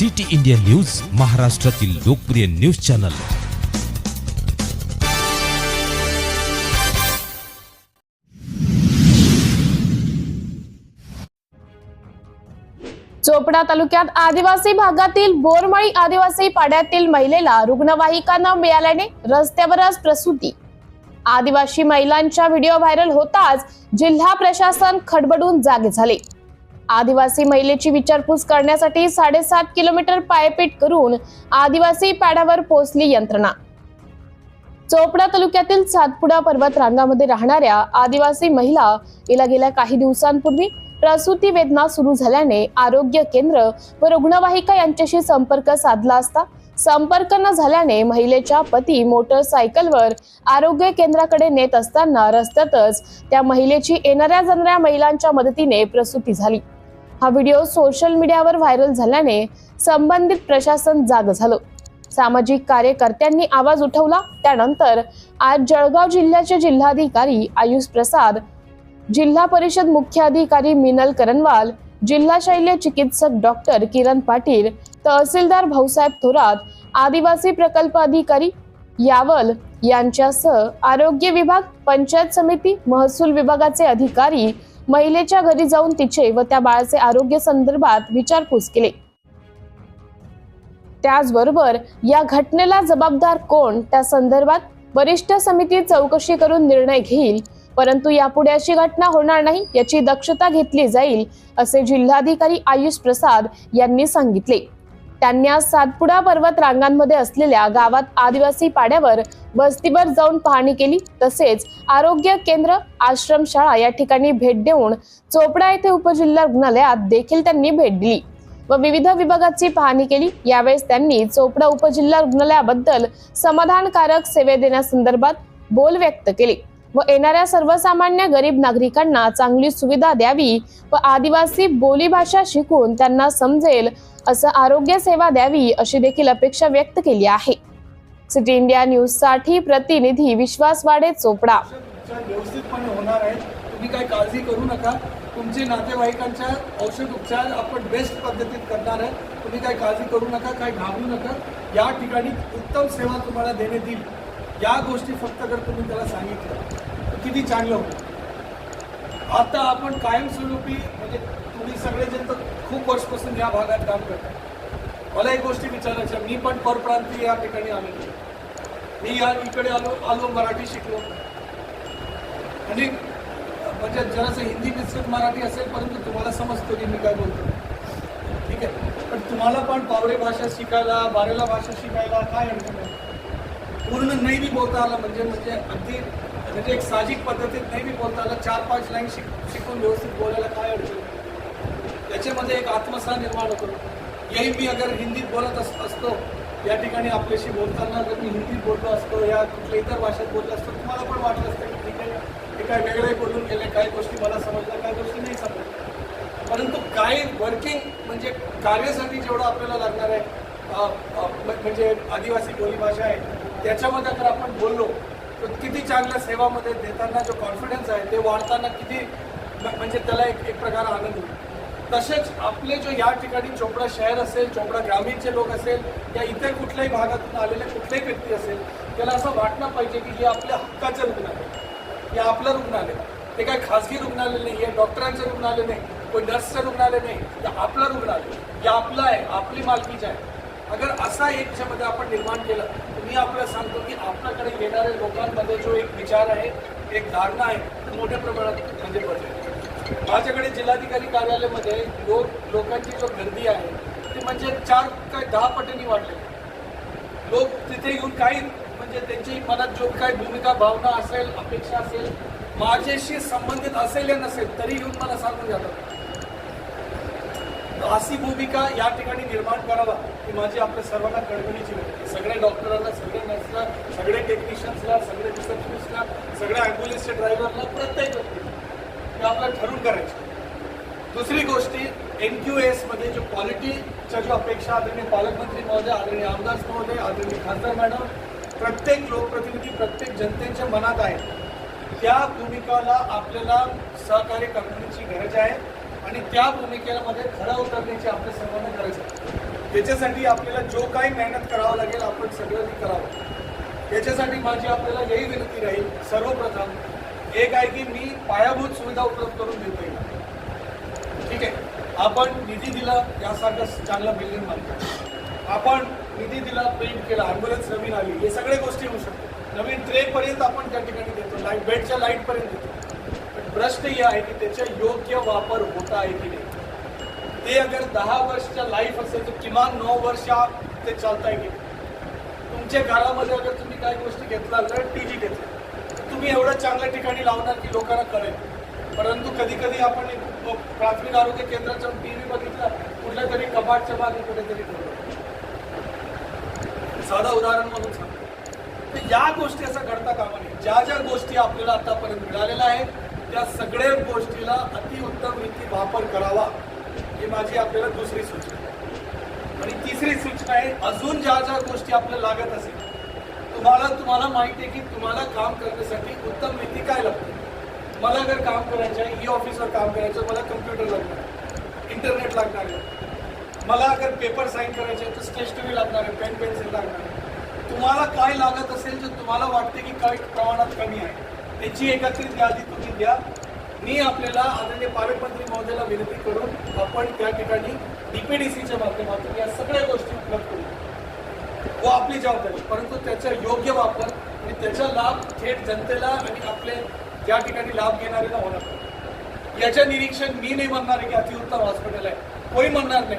City India news महाराष्ट्रातील लोकप्रिय news channel. Chopra तालुक्यात आदिवासी भागातील बोरमळी आदिवासी पाड्यातील महिलेला रुग्णवाहिका न मिळाल्याने रस्त्यावरच प्रसूती. आदिवासी महिलांच्या व्हिडिओ व्हायरल होताच जिल्हा प्रशासन खडबडून जागे झाले. आदिवासी महिलेची विचारपूस करण्यासाठी साडेसात किलोमीटर पायपीट करून आदिवासी पाड्यावर पोहोचली यंत्रणा. चोपडा तालुक्यातील सातपुडा पर्वत रांगामध्ये राहणाऱ्या आदिवासी महिला हिला गेल्या काही दिवसांपूर्वी प्रसूती वेदना सुरू झाल्याने आरोग्य केंद्र व रुग्णवाहिका यांच्याशी संपर्क साधला असता संपर्क न झाल्याने महिलेच्या पती मोटरसायकलवर आरोग्य केंद्राकडे नेत असताना रस्त्यातच त्या महिलेची येणाऱ्या जाणाऱ्या महिलांच्या मदतीने प्रसूती झाली. हा व्हिडिओ सोशल मीडियावर व्हायरल झाल्याने संबंधित प्रशासन जाग झालं. सामाजिक कार्यकर्त्यांनी आवाज उठवला. त्यानंतर आज जळगाव जिल्ह्याचे जिल्हाधिकारी आयुष प्रसाद जिल्हा परिषद मुख्य अधिकारी मिनल करनवाल जिल्हा शैल्य चिकित्सक डॉक्टर किरण पाटील तहसीलदार भाऊसाहेब थोरात आदिवासी प्रकल्प अधिकारी यावल यांच्यासह आरोग्य विभाग पंचायत समिती महसूल विभागाचे अधिकारी महिलेच्या घरी जाऊन तिचे व त्या बाळाचे आरोग्य संदर्भात विचारपूस केले. त्याचबरोबर या घटनेला जबाबदार कोण त्या संदर्भात वरिष्ठ समिती चौकशी करून निर्णय घेईल परंतु यापुढे अशी घटना होणार नाही याची दक्षता घेतली जाईल असे जिल्हाधिकारी आयुष प्रसाद यांनी सांगितले. त्यांनी आज सातपुडा पर्वत रांगांमध्ये असलेल्या गावात आदिवासी पाड्यावर वस्तीवर जाऊन पाहणी केली. तसेच आरोग्य केंद्र आश्रमशाळा या ठिकाणी भेट देऊन चोपडा येथे उपजिल्हा रुग्णालयात देखील त्यांनी भेट दिली व विविध विभागाची पाहणी केली. यावेळेस त्यांनी चोपडा उपजिल्हा रुग्णालयाबद्दल समाधानकारक सेवे देण्यासंदर्भात बोल व्यक्त केले. व येणाऱ्या सर्वसामान्य गरीब नागरिकांना चांगली सुविधा द्यावी व आदिवासी बोलीभाषा शिकून त्यांना समजेल असं आरोग्य सेवा द्यावी अशी देखील अपेक्षा व्यक्त केली आहे. सिटी इंडिया न्यूजसाठी प्रतिनिधी विश्वास वाडे चोपडा. व्यवस्थितपणे होणार आहे. तुम्ही काही काळजी करू नका. तुमचे नातेवाईकांच्या औषध उपचार आपण बेस्ट पद्धतीत करणार आहे. तुम्ही काही काळजी करू नका काही घाबरू नका. या ठिकाणी उत्तम सेवा तुम्हाला देण्यात येईल. या गोष्टी फक्त जर तुम्ही त्याला सांगितलं तर किती चांगलं होतं आता आपण कायमस्वरूपी म्हणजे तुम्ही सगळेजण तर खूप वर्षपासून या भागात काम करता. मला एक गोष्टी विचारायच्या मी पण परप्रांतीय या ठिकाणी आलेलो मी या इकडे आलो आलो मराठी शिकलो. आणि म्हणजे जरासं हिंदी मिश्रित मराठी असेल परंतु तुम्हाला समजतो की मी काय बोलतो. ठीक आहे? पण तुम्हाला पण पावरे भाषा शिकायला बारेला भाषा शिकायला काय अडचण आहे? पूर्ण नाही बी बोलता आलं म्हणजे म्हणजे अगदी म्हणजे एक साहजिक पद्धतीत नाही बी बोलता आलं. चार पाच लाईन शिक शिकून व्यवस्थित बोलायला काय अडचण त्याच्यामध्ये एक आत्मसा निर्माण होतो. यही मी अगर हिंदीत बोलत अस असतो या ठिकाणी आपल्याशी बोलताना जर मी हिंदीत बोललो असतो या कुठल्या इतर भाषेत बोललो असतो तुम्हाला पण वाटलं असतं की ठीक आहे हे काय वेगळे बोलून गेले काही गोष्टी मला समजल्या काही गोष्टी नाही समजल्या. परंतु काय वर्किंग म्हणजे कार्यासाठी जेवढं आपल्याला लागणार आहे म्हणजे आदिवासी बोलीभाषा आहे त्याच्यामध्ये अगर आपण बोललो तर किती चांगल्या सेवामध्ये देताना जो कॉन्फिडन्स आहे ते वाढताना किती म्हणजे त्याला एक एक प्रकार आनंद होतो. तसेच आपले जो या ठिकाणी चोपडा शहर असेल चोपडा ग्रामीणचे लोक असेल या इतर कुठल्याही भागातून आलेले कुठलेही व्यक्ती असेल त्याला असं वाटणं पाहिजे की हे आपल्या हक्काचं रुग्णालय हे आपलं रुग्णालय ते काय खाजगी रुग्णालय नाही हे डॉक्टरांचं रुग्णालय नाही कोण नर्सचं रुग्णालय नाही हे आपलं रुग्णालय. हे आपलं आहे आपली मालकीचं आहे. अगर असा एक ह्याच्यामध्ये आपण निर्माण केलं मी आपल्याला सांगतो की आपल्याकडे येणाऱ्या लोकांमध्ये जो एक विचार आहे एक धारणा आहे ती मोठ्या प्रमाणात म्हणजे बदलेल. माझ्याकडे जिल्हाधिकारी कार्यालयामध्ये लोक लोकांची जो गर्दी आहे ती म्हणजे चार काय दहा पटींनी वाढले. लोक तिथे येऊन काही म्हणजे त्यांची मनात जो काही भूमिका भावना असेल अपेक्षा असेल माझ्याशी संबंधित असेल या नसेल तरी येऊन मला सांगून जातात. अशी भूमिका या ठिकाणी निर्माण करावा ही माझी आपल्या सर्वांना कळकळीची विनंती सगळ्या डॉक्टरांना सगळ्या नर्सला सगळ्या टेक्निशियन्सला सगळ्या रिसेप्शनिस्टला सगळ्या ॲम्ब्युलन्सच्या ड्रायव्हरला प्रत्येक व्यक्तीला आपल्याला ठरवून करायचं दुसरी गोष्टी एन क्यू एसमध्ये जो क्वालिटीच्या जो अपेक्षा आदरणीय पालकमंत्री महोदय आदरणीय आमदार महोदय आदरणीय खासदार मॅडम प्रत्येक लोकप्रतिनिधी प्रत्येक जनतेच्या मनात आहे. त्या भूमिकाला आपल्याला सहकार्य करण्याची गरज आहे. आणि त्या भूमिकेमध्ये खरा उतरण्याची आपल्या सर्वांना गरज आहे. त्याच्यासाठी आपल्याला जो काही मेहनत करावं लागेल आपण सगळं करावं. याच्यासाठी माझी आपल्याला यही विनंती राहील सर्वप्रथम एक आहे की मी पायाभूत सुविधा उपलब्ध करून देतोय. ठीक आहे? आपण निधी दिला यासारखं चांगलं बिल्डिंग बांधतो आपण निधी दिला पेंट केला ॲम्ब्युलन्स नवीन आली हे सगळ्या गोष्टी होऊ शकतात. नवीन ट्रेपर्यंत आपण त्या ठिकाणी देतो लाइट बेडच्या लाईटपर्यंत देतो. प्रश्न हे आहे की त्याचा योग्य वापर होता आहे की नाही? ते अगर दहा वर्षच्या लाईफ असेल तर किमान नऊ वर्ष ते चालताय की तुमच्या घरामध्ये अगर तुम्ही काही गोष्टी घेतला तर टी जी घेतला तुम्ही एवढं चांगल्या ठिकाणी लावणार की लोकांना कळेल. परंतु कधी कधी आपण प्राथमिक आरोग्य केंद्राचा टी व्ही बघितला कुठल्या तरी कपाटच्या मागे कुठेतरी ठेवलं. साधं उदाहरण म्हणून सांगतो. तर या गोष्टी असं घडता कामा नये. ज्या ज्या गोष्टी आपल्याला आतापर्यंत मिळालेल्या आहेत त्या सगळ्या गोष्टीला अतिउत्तम रीती वापर करावा ही माझी आपल्याला दुसरी सूचना आहे. आणि तिसरी सूचना आहे अजून ज्या ज्या गोष्टी आपल्याला लागत असेल तुम्हाला तुम्हाला माहिती आहे की तुम्हाला काम करण्यासाठी उत्तम रीती काय लागते? मला अगर काम करायचं आहे ई ऑफिसवर काम करायचं मला कम्प्युटर लागणार इंटरनेट लागणार आहे. मला अगर पेपर साईन करायचे आहे तर स्टेशनरी लागणार आहे पेन पेन्सिल लागणार आहे. तुम्हाला काय लागत असेल जे तुम्हाला वाटते की काही प्रमाणात कमी आहे. त्याची एकत्रित यादी तुम्ही द्या. मी आपल्याला आदरणीय पालकमंत्री महोदयाला विनंती करून आपण त्या ठिकाणी डीपीडीसीच्या माध्यमातून या सगळ्या गोष्टी उपलब्ध करू. व आपली जबाबदारी परंतु त्याचा योग्य वापर आणि त्याचा लाभ थेट जनतेला आणि आपले ज्या ठिकाणी लाभ घेणाऱ्याला होणार. पाहिजे. याचं निरीक्षण मी नाही म्हणणार आहे की अतिउत्तम हॉस्पिटल आहे. कोणी म्हणणार नाही.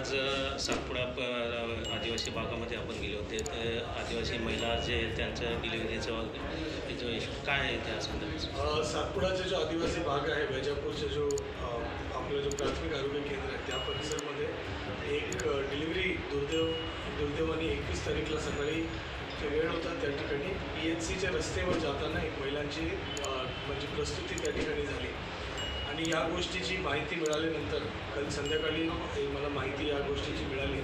आज सातपुडा प- आदिवासी भागामध्ये आपण गेले होते. तर आदिवासी महिला जे त्यांचं डिलिव्हरीचं जो इशू काय आहे त्या संदर्भात? सातपुडाचा जो आदिवासी भाग आहे वैजापूरचा जो आपलं जो प्राथमिक आरोग्य केंद्र आहे त्या परिसरामध्ये एक डिलिव्हरी दुर्दैव दुर्दैवाने एकवीस तारीखला सकाळी वेळ होता. त्या ठिकाणी पी एच सीच्या रस्त्यावर जाताना एक महिलांची म्हणजे प्रस्तुती त्या ठिकाणी झाली. आणि या गोष्टीची माहिती मिळाल्यानंतर काल संध्याकाळी मला माहिती या गोष्टीची मिळाली.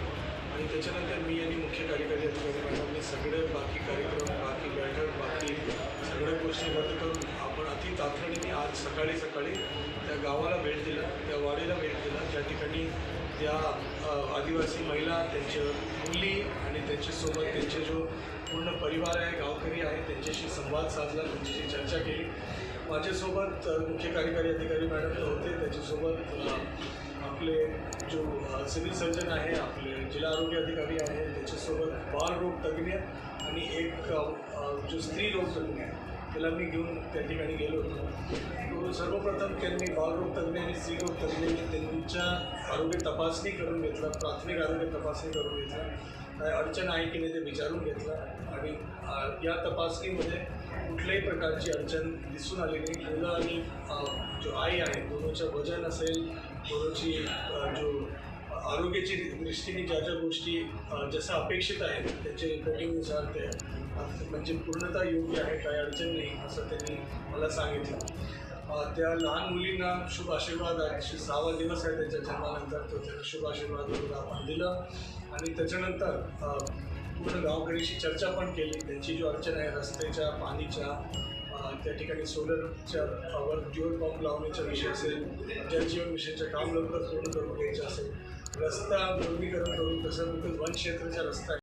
आणि त्याच्यानंतर मी आणि मुख्य कार्यकारी अधिकारी मॅडमने सगळे बाकी कार्यक्रम बाकी बैठक बाकी सगळ्या गोष्टी रद्द करून आपण अति तातडीने आज सकाळी सकाळी त्या गावाला भेट दिला त्या वाडीला भेट दिला. त्या ठिकाणी त्या आदिवासी महिला त्यांच्या मुली आणि त्यांच्यासोबत त्यांचे जो पूर्ण परिवार आहे गावकरी आहे त्यांच्याशी संवाद साधला त्यांच्याशी चर्चा केली. माझ्यासोबत मुख्य कार्यकारी अधिकारी मॅडम होते. त्याच्यासोबत आपले जो सिव्हिल सर्जन आहे आपले जिल्हा आरोग्य अधिकारी आहे त्याच्यासोबत बालरोग तज्ज्ञ आणि एक जो स्त्री रोग तज्ज्ञ आहे. त्याला मी घेऊन त्या ठिकाणी गेलो होतो. सर्वप्रथम त्यांनी बालरोग तज्ज्ञ आणि स्त्रीरोग तज्ज्ञांनी त्यांच्या आरोग्य तपासणी करून घेतला प्राथमिक आरोग्य तपासणी करून घेतला काय अडचण आहे की नाही ते विचारून घेतलं आणि या तपासणीमध्ये कुठल्याही प्रकारची अडचण दिसून आली नाही. मुलं आणि जो आई आहे दोनोंचं वजन असेल दोनोंची जो आरोग्याची दृष्टीने ज्या ज्या गोष्टी जसं अपेक्षित आहे त्याच्या रिपोर्टिंगनुसार ते म्हणजे पूर्णतः योग्य आहे काही अडचण नाही असं त्यांनी मला सांगितलं. त्या लहान मुलींना शुभ आशीर्वाद आहे सहावा दिवस आहे त्यांच्या जन्मानंतर तो त्यांना शुभ आशीर्वाद आपण दिलं. आणि त्याच्यानंतर पूर्ण गावकडीशी चर्चा पण केली. त्यांची जी अडचण आहे रस्त्याच्या पाणीच्या त्या ठिकाणी सोलरच्या वर ड्युअल पंप लावण्याचा विषय असेल जलजीवन विषयाचं काम लवकर पूर्ण करून घ्यायचं असेल रस्ता दुर्मीकरण करून तसं वन क्षेत्राचा रस्ता